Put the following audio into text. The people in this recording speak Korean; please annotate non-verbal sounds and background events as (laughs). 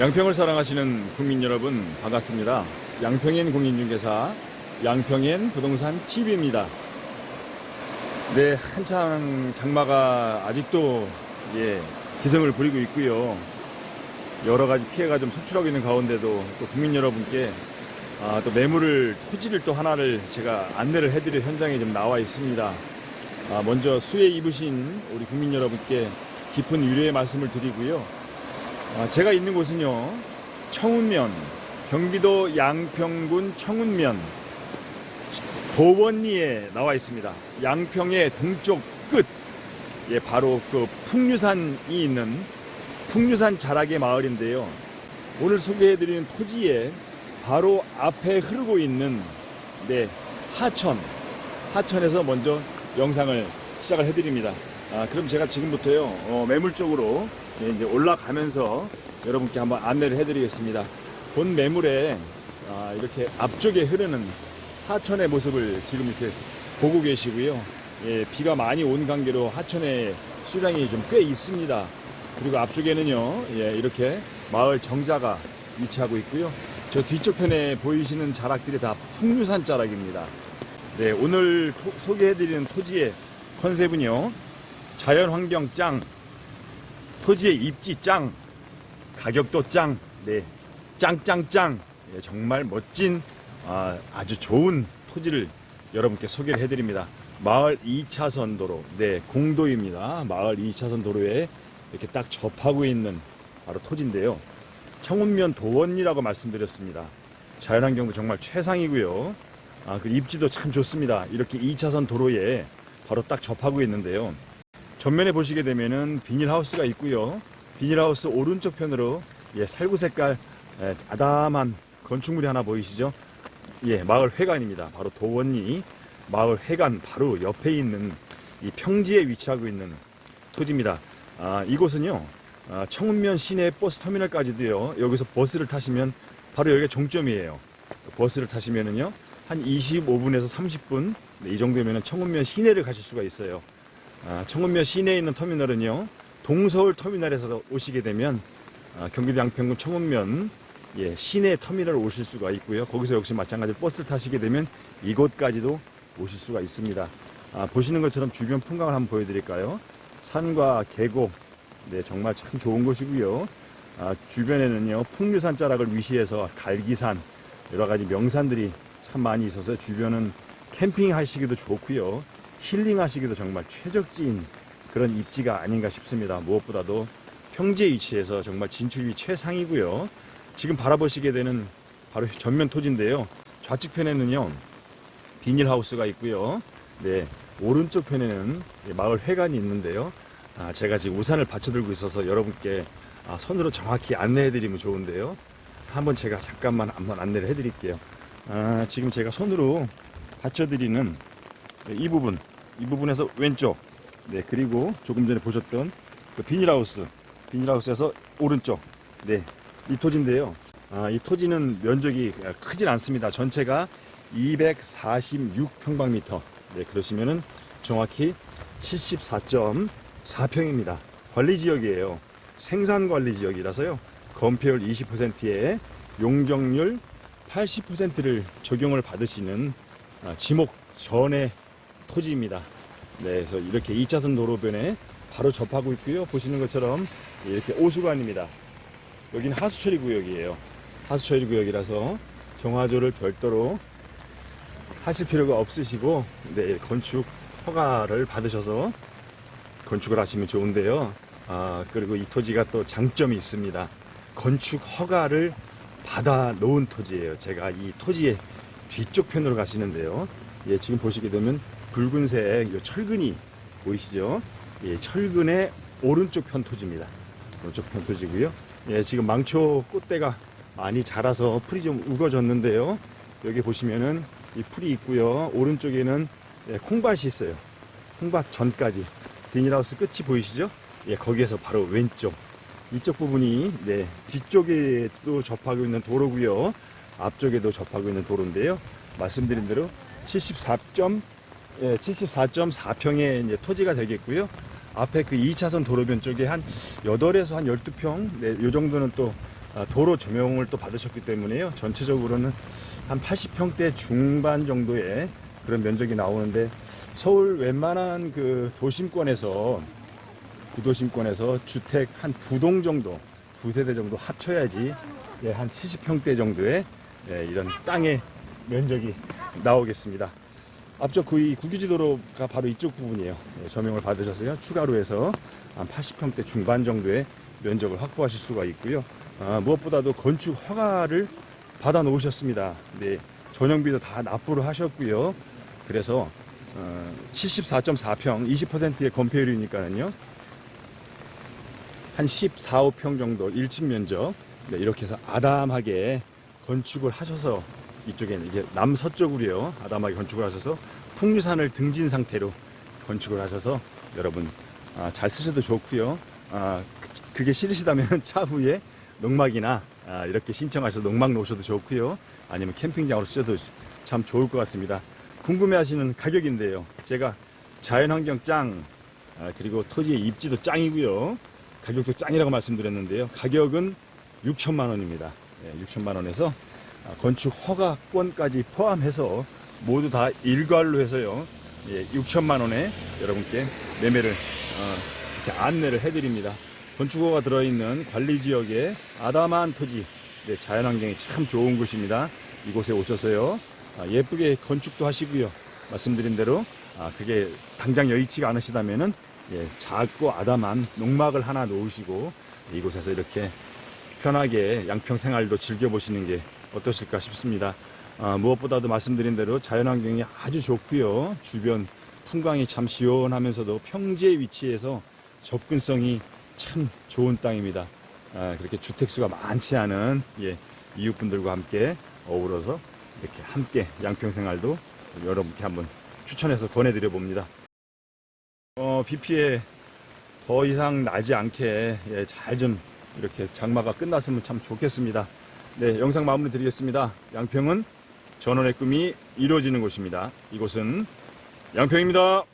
양평을 사랑하시는 국민 여러분 반갑습니다. 양평엔 공인중개사 양평엔 부동산 TV입니다. 네, 한창 장마가 아직도 예, 기승을 부리고 있고요. 여러 가지 피해가 좀 속출하고 있는 가운데도 또 국민 여러분께 아, 또 매물을 토지를 또 하나를 제가 안내를 해드릴 현장에 좀 나와 있습니다. 아, 먼저 수해 입으신 우리 국민 여러분께 깊은 위로의 말씀을 드리고요. 아, 제가 있는 곳은요, 청운면, 경기도 양평군 청운면 도원리에 나와 있습니다. 양평의 동쪽 끝, 예, 바로 그 풍류산이 있는 풍류산 자락의 마을인데요. 오늘 소개해드리는 토지에 바로 앞에 흐르고 있는 네, 하천, 하천에서 먼저 영상을 시작을 해드립니다. 아, 그럼 제가 지금부터요, 어, 매물 쪽으로 예, 이제 올라가면서 여러분께 한번 안내를 해드리겠습니다. 본 매물에 아, 이렇게 앞쪽에 흐르는 하천의 모습을 지금 이렇게 보고 계시고요. 예, 비가 많이 온 관계로 하천의 수량이 좀 꽤 있습니다. 그리고 앞쪽에는요, 예, 이렇게 마을 정자가 위치하고 있고요. 저 뒤쪽 편에 보이시는 자락들이 다 풍류산 자락입니다. 네, 오늘 토- 소개해드리는 토지의 컨셉은요, 자연환경 짱, 토지의 입지 짱, 가격도 짱, 네, 짱짱짱, 예, 정말 멋진 아, 아주 좋은 토지를 여러분께 소개를 해드립니다. 마을 2차선 도로, 네, 공도입니다. 마을 2차선 도로에 이렇게 딱 접하고 있는 바로 토지인데요. 청운면 도원리라고 말씀드렸습니다. 자연환경도 정말 최상이고요. 아, 그 입지도 참 좋습니다. 이렇게 2차선 도로에 바로 딱 접하고 있는데요. 전면에 보시게 되면은 비닐하우스가 있고요. 비닐하우스 오른쪽 편으로 예, 살구 색깔 예, 아담한 건축물이 하나 보이시죠? 예, 마을 회관입니다. 바로 도원리 마을 회관 바로 옆에 있는 이 평지에 위치하고 있는 토지입니다. 아, 이곳은요, 아, 청운면 시내 버스 터미널까지도요, 여기서 버스를 타시면 바로 여기가 종점이에요. 버스를 타시면은요, 한 25분에서 30분, 네, 이 정도면은 청운면 시내를 가실 수가 있어요. 아, 청운면 시내에 있는 터미널은요, 동서울 터미널에서 오시게 되면 아, 경기도 양평군 청운면 예, 시내 터미널 오실 수가 있고요. 거기서 역시 마찬가지로 버스를 타시게 되면 이곳까지도 오실 수가 있습니다. 아, 보시는 것처럼 주변 풍광을 한번 보여드릴까요? 산과 계곡, 네, 정말 참 좋은 곳이고요. 아, 주변에는요, 풍류산 자락을 위시해서 갈기산, 여러 가지 명산들이 참 많이 있어서 주변은 캠핑 하시기도 좋고요. 힐링 하시기도 정말 최적지인 그런 입지가 아닌가 싶습니다. 무엇보다도 평지에 위치해서 정말 진출이 최상이고요. 지금 바라보시게 되는 바로 전면 토지인데요. 좌측 편에는요, 비닐하우스가 있고요. 네, 오른쪽 편에는 마을 회관이 있는데요. 아, 제가 지금 우산을 받쳐들고 있어서 여러분께 아, 손으로 정확히 안내해드리면 좋은데요. 한번 제가 잠깐만 한번 안내를 해드릴게요. 아, 지금 제가 손으로 받쳐드리는 네, 이 부분, 이 부분에서 왼쪽, 네 그리고 조금 전에 보셨던 그 비닐하우스, 비닐하우스에서 오른쪽, 네이 토지인데요. 아, 이 토지는 면적이 크진 않습니다. 전체가 246평방미터. 네, 그러시면은 정확히 74.4평입니다. 관리 지역이에요. 생산 관리 지역이라서요. 건폐율 20%에 용적률 80%를 적용을 받으시는 아, 지목 전의 토지입니다. 네, 그래서 이렇게 2차선 도로변에 바로 접하고 있고요. 보시는 것처럼 이렇게 오수관입니다. 여기는 하수처리 구역이에요. 하수처리 구역이라서 정화조를 별도로 하실 필요가 없으시고 네, 건축 허가를 받으셔서 건축을 하시면 좋은데요. 아, 그리고 이 토지가 또 장점이 있습니다. 건축 허가를 받아 놓은 토지예요. 제가 이 토지의 뒤쪽 편으로 가시는데요. 예, 지금 보시게 되면 붉은색 요 철근이 보이시죠? 예, 철근의 오른쪽 편 토지입니다. 오른쪽 편 토지고요. 예, 지금 망초 꽃대가 많이 자라서 풀이 좀 우거졌는데요. 여기 보시면은 이 풀이 있고요. 오른쪽에는 예, 콩밭이 있어요. 콩밭 전까지 비닐하우스 끝이 보이시죠? 예, 거기에서 바로 왼쪽 이쪽 부분이 네 뒤쪽에도 접하고 있는 도로고요. 앞쪽에도 접하고 있는 도로인데요. 말씀드린 대로 74. 예, 74.4평의 이제 토지가 되겠고요. 앞에 그 2차선 도로변 쪽에 한 8에서 한 12평, 네, 요 정도는 또 아, 도로 조명을 또 받으셨기 때문에요. 전체적으로는 한 80평대 중반 정도의 그런 면적이 나오는데 서울 웬만한 그 도심권에서 구도심권에서 주택 한 두 동 정도, 두 세대 정도 합쳐야지 예, 한 70평대 정도의 예, 이런 땅의 면적이 나오겠습니다. 앞쪽 그이 국유지도로가 바로 이쪽 부분이에요. 예, 조명을 받으셔서요. 추가로 해서 한 80평대 중반 정도의 면적을 확보하실 수가 있고요. 아, 무엇보다도 건축 허가를 받아 놓으셨습니다. 네, 전용비도 다 납부를 하셨고요. 그래서 어, 74.4평, 20%의 건폐율이니까는요. 한 14, 5평 정도 1층 면적 네, 이렇게 해서 아담하게 건축을 하셔서 이쪽에는 이게 남서쪽으로요. 아담하게 건축을 하셔서 풍류산을 등진 상태로 건축을 하셔서 여러분 아, 잘 쓰셔도 좋고요. 아, 그- 그게 싫으시다면 (laughs) 차 후에 농막이나 아, 이렇게 신청하셔서 농막 놓으셔도 좋고요. 아니면 캠핑장으로 쓰셔도 참 좋을 것 같습니다. 궁금해하시는 가격인데요. 제가 자연환경 짱 아, 그리고 토지의 입지도 짱이고요. 가격도 짱이라고 말씀드렸는데요. 가격은 6천만 원입니다. 예, 6천만 원에서 아, 건축 허가권까지 포함해서 모두 다 일괄로 해서요. 예, 6천만 원에 여러분께 매매를 어, 이렇게 안내를 해드립니다. 건축허가 들어있는 관리 지역의 아담한 토지, 네, 자연환경이 참 좋은 곳입니다. 이곳에 오셔서요. 아, 예쁘게 건축도 하시고요. 말씀드린 대로 아, 그게 당장 여의치가 않으시다면은 예, 작고 아담한 농막을 하나 놓으시고 이곳에서 이렇게 편하게 양평 생활도 즐겨보시는 게 어떠실까 싶습니다. 아, 무엇보다도 말씀드린 대로 자연환경이 아주 좋고요. 주변 풍광이 참 시원하면서도 평지에 위치해서 접근성이 참 좋은 땅입니다. 아, 그렇게 주택수가 많지 않은 예, 이웃분들과 함께 어우러서 이렇게 함께 양평 생활도 여러분께 한번 추천해서 권해드려 봅니다. 어, 비 피해 더 이상 나지 않게 예, 잘좀 이렇게 장마가 끝났으면 참 좋겠습니다. 네, 영상 마무리 드리겠습니다. 양평은 전원의 꿈이 이루어지는 곳입니다. 이곳은 양평입니다.